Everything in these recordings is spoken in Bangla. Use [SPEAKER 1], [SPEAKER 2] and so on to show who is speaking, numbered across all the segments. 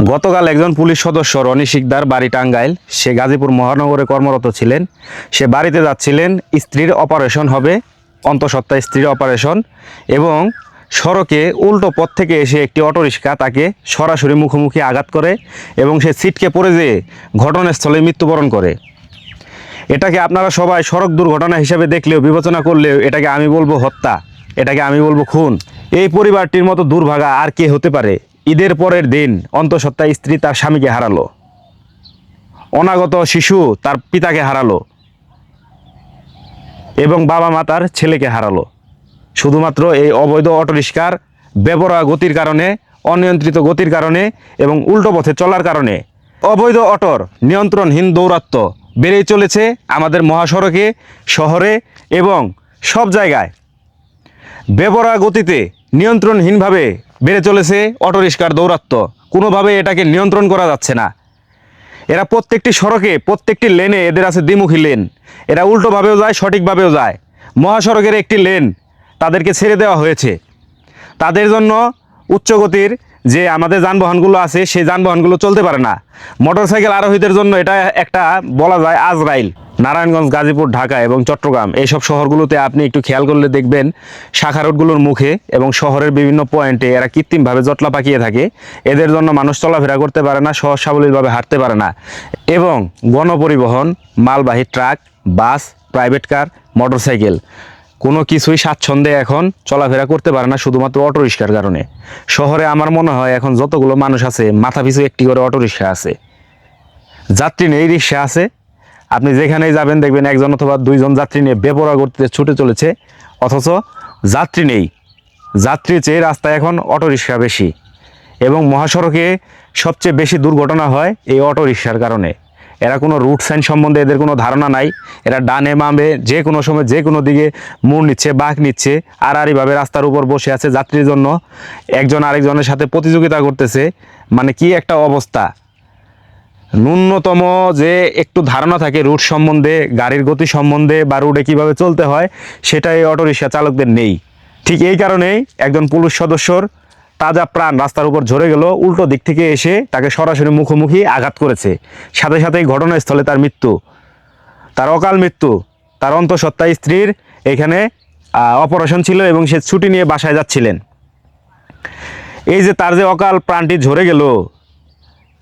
[SPEAKER 1] গতকাল একজন পুলিশ সদস্য রনি শিকদার বাড়ি টাঙ্গাইল, সে গাজীপুর মহানগরে কর্মরত ছিলেন। সে বাড়িতে যাচ্ছিলেন, স্ত্রীর অপারেশন হবে, অন্তঃসত্ত্বা স্ত্রীর অপারেশন, এবং সড়কে উল্টো পথ থেকে এসে একটি অটোরিক্সা তাকে সরাসরি মুখোমুখি আঘাত করে এবং সে সিটকে পড়ে যেয়ে ঘটনাস্থলে মৃত্যুবরণ করে। এটাকে আপনারা সবাই সড়ক দুর্ঘটনা হিসেবে দেখলেও, বিবেচনা করলেও এটাকে আমি বলব হত্যা, এটাকে আমি বলব খুন। এই পরিবারটির মতো দুর্ভাগা আর কে হতে পারে? ঈদের পরের দিন অন্তঃসত্ত্বা স্ত্রী তার স্বামীকে হারালো। অনাগত শিশু তার পিতাকে হারালো এবং বাবা মা তার ছেলেকে হারালো। শুধুমাত্র এই অবৈধ অটোরিক্সার বেপরোয়া গতির কারণে, অনিয়ন্ত্রিত গতির কারণে এবং উল্টো পথে চলার কারণে অবৈধ অটোর নিয়ন্ত্রণহীন দৌরাত্ম্য বেড়েই চলেছে আমাদের মহাসড়কে, শহরে এবং সব জায়গায়। বেবরা গতিতে নিয়ন্ত্রণহীনভাবে বেড়ে চলেছে অটোরিক্সার দৌরাত্ম কোনোভাবে এটাকে নিয়ন্ত্রণ করা যাচ্ছে না। এরা প্রত্যেকটি সড়কে, প্রত্যেকটি লেনে এদের আছে দ্বিমুখী লেন। এরা উল্টোভাবেও যায়, সঠিকভাবেও যায়। মহাসড়কের একটি লেন তাদেরকে ছেড়ে দেওয়া হয়েছে। তাদের জন্য উচ্চ গতির যে আমাদের যানবাহনগুলো আছে, সেই যানবাহনগুলো চলতে পারে না। মোটরসাইকেল আরোহীদের জন্য এটা একটা বলা যায় আজরাইল। নারায়ণগঞ্জ, গাজীপুর, ঢাকা এবং চট্টগ্রাম এইসব শহরগুলোতে আপনি একটু খেয়াল করলে দেখবেন শাখা রোডগুলোর মুখে এবং শহরের বিভিন্ন পয়েন্টে এরা কৃত্রিমভাবে জটলা পাকিয়ে থাকে। এদের জন্য মানুষ চলাফেরা করতে পারে না সহজ সাবলীলভাবে হাঁটতে পারে না। এবং গণপরিবহন, মালবাহী truck, bus, private car, motorcycle. কোনো কিছুই স্বাচ্ছন্দ্যে এখন চলাফেরা করতে পারে না শুধুমাত্র অটোরিক্সার কারণে। শহরে আমার মনে হয় এখন যতগুলো মানুষ আছে, মাথা পিছু একটি করে অটোরিক্সা আছে। যাত্রী নেই, রিক্সা আছে। আপনি যেখানেই যাবেন দেখবেন একজন অথবা দুইজন যাত্রী নিয়ে বেপরোয়া করতে ছুটে চলেছে। অথচ যাত্রী নেই। যাত্রী চেয়ে রাস্তায় এখন অটোরিক্সা বেশি। এবং মহাসড়কে সবচেয়ে বেশি দুর্ঘটনা হয় এই অটোরিক্সার কারণে। এরা কোনো রুট সাইন সম্বন্ধে এদের কোনো ধারণা নাই। এরা ডানে মামে যে কোনো সময় যে কোনো দিকে মুড় নিচ্ছে, বাঁক নিচ্ছে আড়াআড়িভাবে রাস্তার উপর বসে আছে যাত্রীর জন্য। একজন আরেকজনের সাথে প্রতিযোগিতা করতেছে। মানে কি একটা অবস্থা? ন্যূনতম যে একটু ধারণা থাকে রুট সম্বন্ধে, গাড়ির গতি সম্বন্ধে বা রুটে কীভাবে চলতে হয় সেটা এই চালকদের নেই। ঠিক এই কারণেই একজন পুলিশ সদস্যর তাজা প্রাণ রাস্তার উপর ঝরে গেল, উল্টো দিক থেকে এসে তাকে সরাসরি মুখোমুখি আঘাত করেছে। সাথে সাথেই ঘটনাস্থলে তার মৃত্যু। তার অকাল মৃত্যু। তার অন্তঃসত্ত্বা স্ত্রীর এখানে অপারেশন ছিল এবং সে ছুটি নিয়ে বাসায় যাচ্ছিলেন। এই যে তার যে অকাল প্রাণটি ঝরে গেল,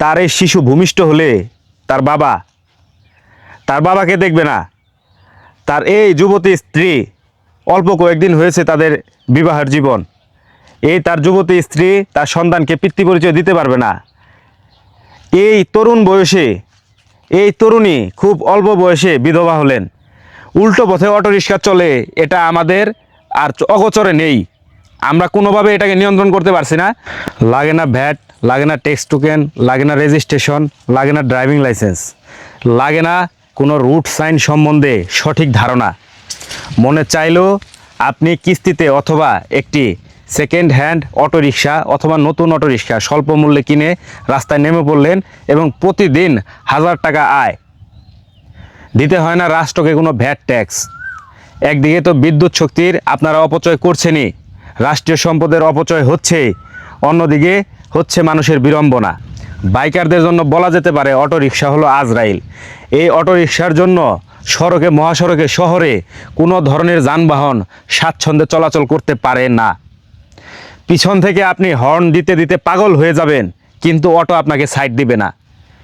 [SPEAKER 1] তার এই শিশু ভূমিষ্ঠ হলে তার বাবা, তার বাবাকে দেখবে না? তার এই যুবতী স্ত্রী অল্প কয়েকদিন হয়েছে তাদের বিবাহের জীবন। এই তার যুবতী স্ত্রী তার সন্তানকে পিতৃ পরিচয় দিতে পারবে না। এই তরুণ বয়সে, এই তরুণী খুব অল্প বয়সে বিধবা হলেন। উল্টো পথে অটোরিক্সা চলে, এটা আমাদের আর অগোচরে নেই। আমরা কোনোভাবে এটাকে নিয়ন্ত্রণ করতে পারছি না। লাগে না ভ্যাট, লাগে না টেক্সট টোকেন, লাগে না রেজিস্ট্রেশন, লাগে না ড্রাইভিং লাইসেন্স, লাগে না কোনো রুট সাইন সম্বন্ধে সঠিক ধারণা। মনে চাইলেও আপনি কিস্তিতে অথবা একটি সেকেন্ড হ্যান্ড অটোরিকশা অথবা নতুন অটোরিকশা স্বল্প মূল্যে কিনে রাস্তায় নেমে পড়লেন এবং প্রতিদিন হাজার টাকা আয়। দিতে হয় না রাষ্ট্রকে কোনো ভ্যাট ট্যাক্স একদিকে তো বিদ্যুৎ শক্তির আপনারা অপচয় করছেনই, রাষ্ট্রীয় সম্পদের অপচয় হচ্ছে, অন্যদিকে হচ্ছে মানুষের বিড়ম্বনা। বাইকারদের জন্য বলা যেতে পারে অটো রিক্সা হলো আজরাইল। এই অটো রিক্সার জন্য সড়কে, মহাসড়কে, শহরে কোনো ধরনের যানবাহন স্বাচ্ছন্দ্যে চলাচল করতে পারে না। পিছন থেকে আপনি হর্ন দিতে দিতে পাগল হয়ে যাবেন কিন্তু অটো আপনাকে সাইড দিবে না।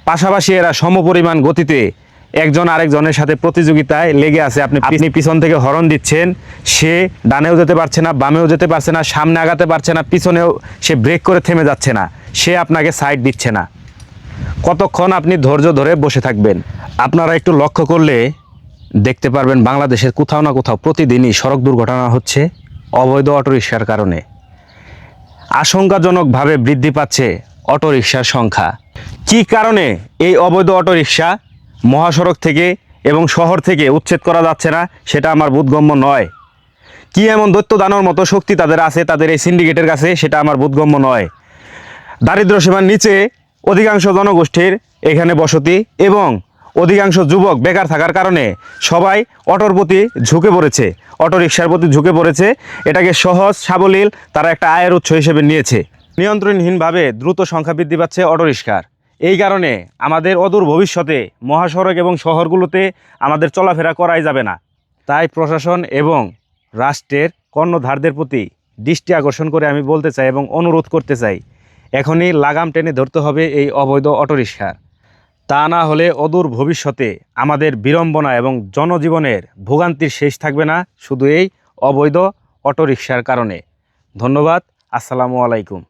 [SPEAKER 1] পাশাপাশি এরা সমপরিমাণ গতিতে একজন আরেকজনের সাথে প্রতিযোগিতায় লেগে আছে। আপনি আপনি পিছন থেকে হর্ন দিচ্ছেন সে ডানেও যেতে পারছে না বামেও যেতে পারছে না সামনে আগাতে পারছে না পিছনেও সে ব্রেক করে থেমে যাচ্ছে না সে আপনাকে সাইড দিচ্ছে না। কতক্ষণ আপনি ধৈর্য ধরে বসে থাকবেন? আপনারা একটু লক্ষ্য করলে দেখতে পারবেন বাংলাদেশের কোথাও না কোথাও প্রতিদিনই সড়ক দুর্ঘটনা হচ্ছে অবৈধ অটোরিকশার কারণে। আশঙ্কাজনকভাবে বৃদ্ধি পাচ্ছে অটোরিকশার সংখ্যা। কী কারণে এই অবৈধ অটোরিকশা মহাসড়ক থেকে এবং শহর থেকে উচ্ছেদ করা যাচ্ছে না, সেটা আমার বোধগম্য নয়। কি এমন দৈত্য দানোর মতো শক্তি তাদের আছে, তাদের এই সিন্ডিকেটের কাছে, সেটা আমার বোধগম্য নয়। দারিদ্র সীমার নিচে অধিকাংশ জনগোষ্ঠীর এখানে বসতি এবং অধিকাংশ যুবক বেকার থাকার কারণে সবাই অটোর প্রতি ঝুঁকে পড়েছে। অটো রিক্সার প্রতি ঝুঁকে পড়েছে। এটাকে সহজ, সাবলীল, তারা একটা আয়ের উৎস হিসেবে নিয়েছে। নিয়ন্ত্রণহীনভাবে দ্রুত সংখ্যা বৃদ্ধি পাচ্ছে অটোরিক্সার এই কারণে আমাদের অদূর ভবিষ্যতে মহাসড়ক এবং শহরগুলোতে আমাদের চলাফেরা করাই যাবে না। তাই প্রশাসন এবং রাষ্ট্রের কর্ণধারদের প্রতি দৃষ্টি আকর্ষণ করে আমি বলতে চাই এবং অনুরোধ করতে চাই, এখনই লাগাম টেনে ধরতে হবে এই অবৈধ অটোরিক্সার তা না হলে অদূর ভবিষ্যতে আমাদের বিড়ম্বনা এবং জনজীবনের ভোগান্তির শেষ থাকবে না শুধু এই অবৈধ অটোরিকশার কারণে। ধন্যবাদ। আসসালামু আলাইকুম।